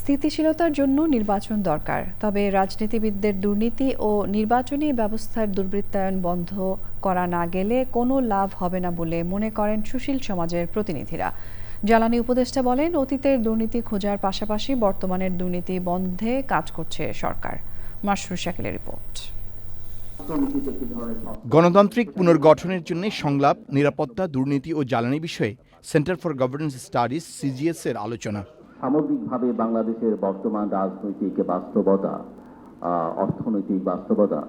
স্থিতিশীলতার জন্য নির্বাচন দরকার। তবে রাজনীতিবিদদের দুর্নীতি ও নির্বাচনী ব্যবস্থার দুর্বৃত্তায়ন বন্ধ করা না গেলে কোনো লাভ হবে না বলে মনে করেন সুশীল সমাজের প্রতিনিধিরা। জ্বালানি উপদেষ্টা বলেন, অতীতের দুর্নীতি খোঁজার পাশাপাশি বর্তমানের দুর্নীতি বন্ধে কাজ করছে সরকার। মাসরুর শাকিলের রিপোর্ট। গণতান্ত্রিক পুনর্গঠনের জন্য সংলাপ, নিরাপত্তা, দুর্নীতি ও জ্বালানি বিষয়ে centre for governance studies CGS এর আলোচনা। সামগ্রিকভাবে বাংলাদেশের বর্তমান রাজনৈতিক বাস্তবতা অর্থনৈতিক বাস্তবতা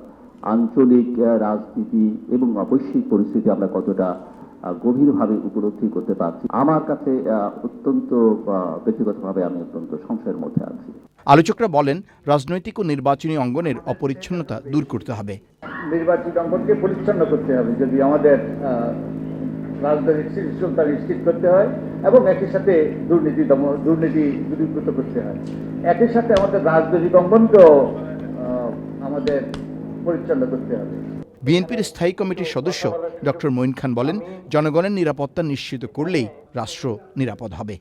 আঞ্চলিক রাজনীতি এবং অবশ্যই পরিস্থিতি আমরা কতটা গভীরভাবে উপলব্ধি করতে পারছি আমার কাছে অত্যন্ত ব্যক্তিগতভাবে আমি অত্যন্ত সংশয়ের মধ্যে আছি। আলোচকরা বলেন রাজনৈতিক ও নির্বাচনী অঙ্গনের অপরিচ্ছন্নতা দূর করতে হবে। নির্বাচিত অঙ্গনকে পরিচ্ছন্ন করতে হবে যদি আমাদের রাজনৈতিক স্থিতিশীলতা নিশ্চিত করতে হয় এবং একই সাথে দুর্নীতি দমন দুর্নীতি দূরীভূত করতে হয়। একই সাথে আমাদের রাজনৈতিক অঙ্গনকেও আমাদের পরিচ্ছন্ন করতে হবে। বিএনপির স্থায়ী কমিটির সদস্য ডক্টর মঈন খান বলেন জনগণের নিরাপত্তা নিশ্চিত করলেই রাষ্ট্র নিরাপদ হবে।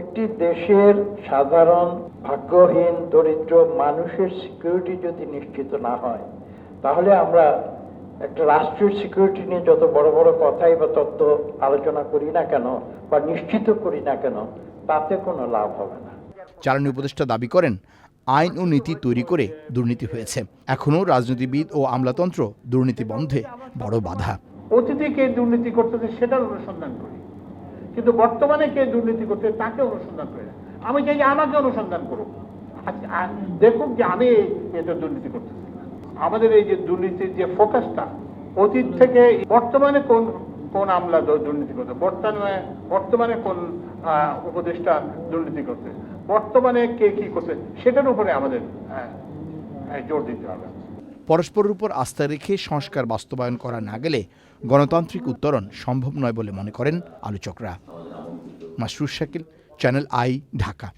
একটি দেশের সাধারণ ভাগ্যহীন দরিদ্র মানুষের সিকিউরিটি যদি নিশ্চিত না হয় তাহলে আমরা একটা রাষ্ট্রের সিকিউরিটি নিয়ে যত বড় বড় কথাই বা তত্ত্ব আলোচনা করি না কেন বা নিশ্চিত করি না কেন তাতে কোনো লাভ হবে না। জ্বালানি উপদেষ্টা দাবি করেন আইন ও নীতি তৈরি করে দুর্নীতি হয়েছে। এখনও রাজনীতিবিদ ও আমলাতন্ত্র দুর্নীতি বন্ধে বড় বাধা। অতীতে কে দুর্নীতি করতেছে সেটার অনুসন্ধান করি। কিন্তু বর্তমানে কে দুর্নীতি করতে তাকে অনুসন্ধান করে আমি চাই যে আমাকে অনুসন্ধান করুক। দেখুক যে আমি এটা দুর্নীতি করতেছি। আমাদের এই যে দুর্নীতির যে ফোকাসটা অতীত থেকে বর্তমানে কোন কোন আমলা দুর্নীতি করতে বর্তমানে বর্তমানে কোন উপদেষ্টা দুর্নীতি করছে? বর্তমানে কে কি করছে? সেটার উপরে আমাদের জোর দিতে হবে। পরস্পরের উপর আস্থা রেখে সংস্কার বাস্তবায়ন করা না গেলে গণতান্ত্রিক উত্তরণ সম্ভব নয় বলে মনে করেন আলোচকরা। Masrur Shakil, channel I, Dhaka.